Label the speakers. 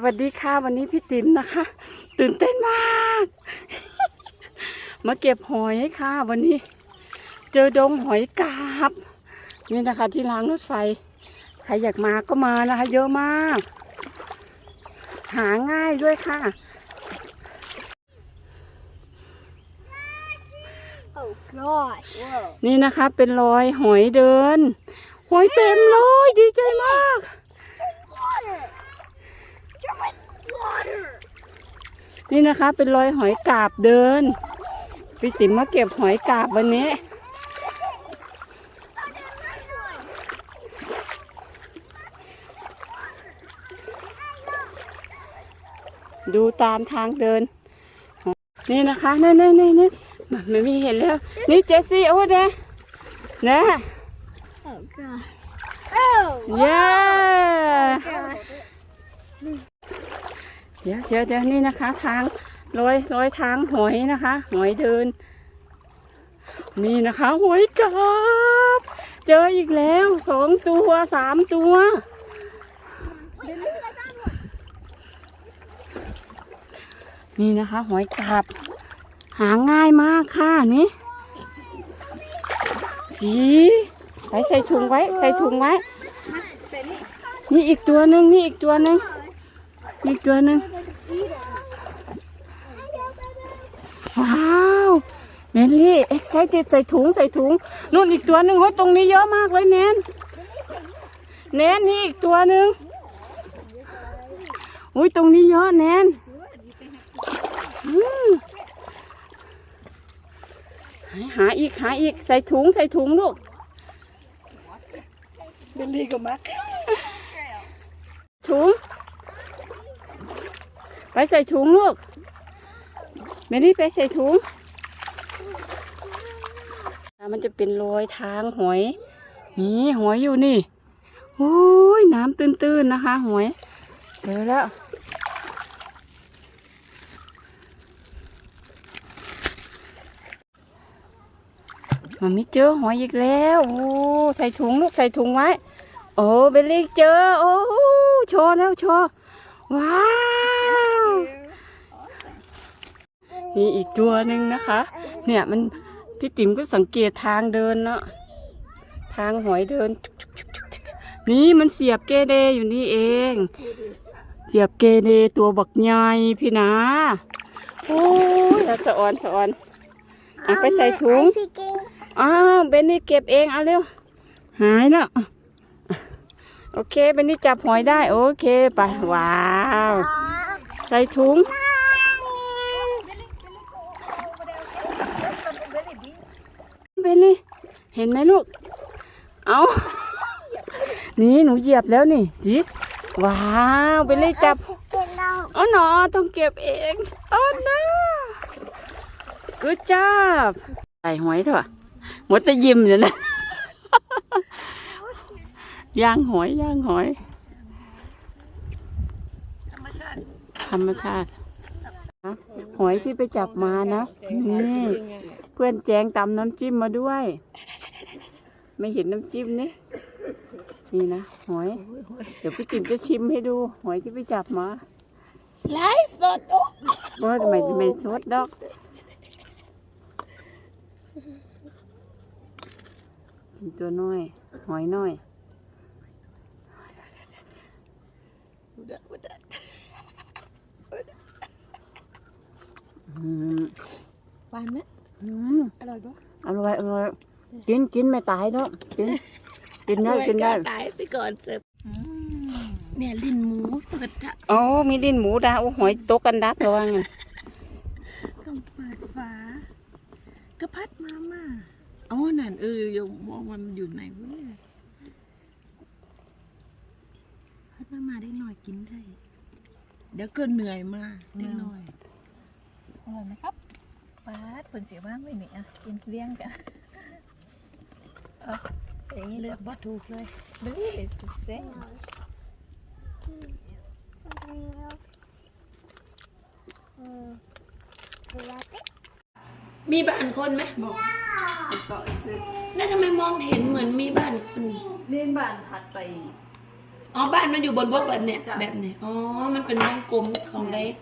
Speaker 1: สวัสดีค่ะวันนี้พี่ติ๋มนะคะ ตื่นเต้นมาก มาเก็บหอยค่ะ วันนี้ เจอดงหอยกาบนี่นะคะ ที่รางรถไฟ ใครอยากมาก็มานะคะ เยอะมาก หาง่ายด้วยค่ะ
Speaker 2: Oh gosh.
Speaker 1: นี่นะคะเป็นรอยหอยเดิน หอยเต็มเลยดีใจมาก
Speaker 2: Water. German water.
Speaker 1: นี่นะคะเป็นรอยหอยกาบเดินพี่ติ๋มมาเก็บหอยกาบวันนี้ ดูตามทางเดิน นี่นะคะนี่นี่นี่นี่มันไม่มีเห็นแล้ว นี่เจสซี่โอ้เด้นะ
Speaker 2: Oh gosh. Oh
Speaker 1: เย้
Speaker 2: gosh.
Speaker 1: เดี๋ยวเดี๋ยวเดี๋ยวนี่นะคะ ทางรอยรอยทางหอยนะคะหอยเดิน นี่นะคะหอยกาบ เจออีกแล้วสองตัวสามตัวนี่นะคะ หอยกาบ หาง่ายมากค่ะนี่สีไปใส่ถุงไว้ ใส่ถุงไว้ นี่อีกตัวหนึ่งนี่อีกตัวหนึ่ง อีกตัวหนึ่งว้าวเมนลี่เอ็กไซต์ใส่ถุงใส่ถุงนู่นอีกตัวหนึ่งเฮ้ยตรงนี้เยอะมากเลยแนนแนนนี่อีกตัวหนึ่งอุ้ยตรงนี้เยอะแนนอืมหาอีกหาอีกใส่ถุงใส่ถุงลูก
Speaker 2: เบลลี่กับมัก
Speaker 1: ถุง ไปใส่ถุงลูกเมนี่ไปใส่ถุง มันจะเป็นรอยทางหอย นี่หอยอยู่นี่โอ้ยน้ำตื้นๆนะคะ หอยเจอแล้วมันไม่เจอหอยอีกแล้วโอ้ใส่ถุงลูกใส่ถุงไว้ โอ้เบลลี่เจอ โอ้โชว์แล้วโชว์ว้า วนี่อีกตัวหนึ่งนะคะ เนี่ยมันพี่ติ๋มก็สังเกตทางเดินเนาะทางหอยเดิน นี่มันเสียบเกเดอยู่นี่เอง เสียบเกเดตัวบักใหญ่พี่นาโอ้ยแล้วสะออนสะออนอะไปใส่ถุงอ้าวเบนนี่เก็บเองเอาเร็วหายแล้วโอเคเบนนี่จับหอยได้ โอเคไปว้าว ใส่ถุง เบนนี่ เห็นไหมลูก เอานี่หนูเหยียบแล้วนี่จิว้าวเบนนี่จับอ๋อหนอต้องเก็บเองอ๋อนะกูจับใส่หอยเถอะหมดแต่ยิ้มเลยนะย่างหอยย่างหอย
Speaker 2: ธรรมชาติ
Speaker 1: ธรรมชาติ หอยที่ไปจับมานะ นี่ พื่อนแจงตำน้ำจิ้มมาด้วย ไม่เห็นน้ำจิ้มนี่นี่นะหอย เดี๋ยวพี่ติ๋มจะชิมให้ดู หอยที่ไปจับมา
Speaker 2: ไลฟ์สดโอ้
Speaker 1: ว่าทำไมไม่สดดอกกินตัวน้อย หอยน้อยอืม
Speaker 2: หวานไหม
Speaker 1: อืม
Speaker 2: อร่อยปะ
Speaker 1: อร่อยอร่อยกินกินไม่ตายดอกกินกินได้กินได้
Speaker 2: ตายไปก่อนเสิร์ฟเนี่ยลิ้นหมูเปิดอะ
Speaker 1: โอ้มีดินหมูดาโอ้หอยตกกันดักระวังไง
Speaker 2: ต้องเปิดฝาก็พัดมามาอ๋อนั่นเอออยู่มองมันอยู่ไหนวะเนี่ยพัดมามาได้หน่อยกินได้ เดี๋ยวเกินเหนื่อยมาได้หน่อย
Speaker 3: อร่อยไหมครับ ป้าดผลเสียบ้างไหมเนี่ยอะกินเลี้ยงกันเอาใส่อย่างนี้เลย
Speaker 2: เลือกบ่ถูกเลย
Speaker 3: Really, it's the same.
Speaker 4: Something else. Mm. Rabbit?
Speaker 2: มีบ้านคนไหมบอกแล้วทำไมมองเห็นเหมือนมีบ้านคน
Speaker 3: นี่บ้านถัดไป
Speaker 2: อ๋อ บ้านมันอยู่บนบกแบบเนี้ยแบบเนี้ยอ๋อ มันเป็นวงกลมของเล็ก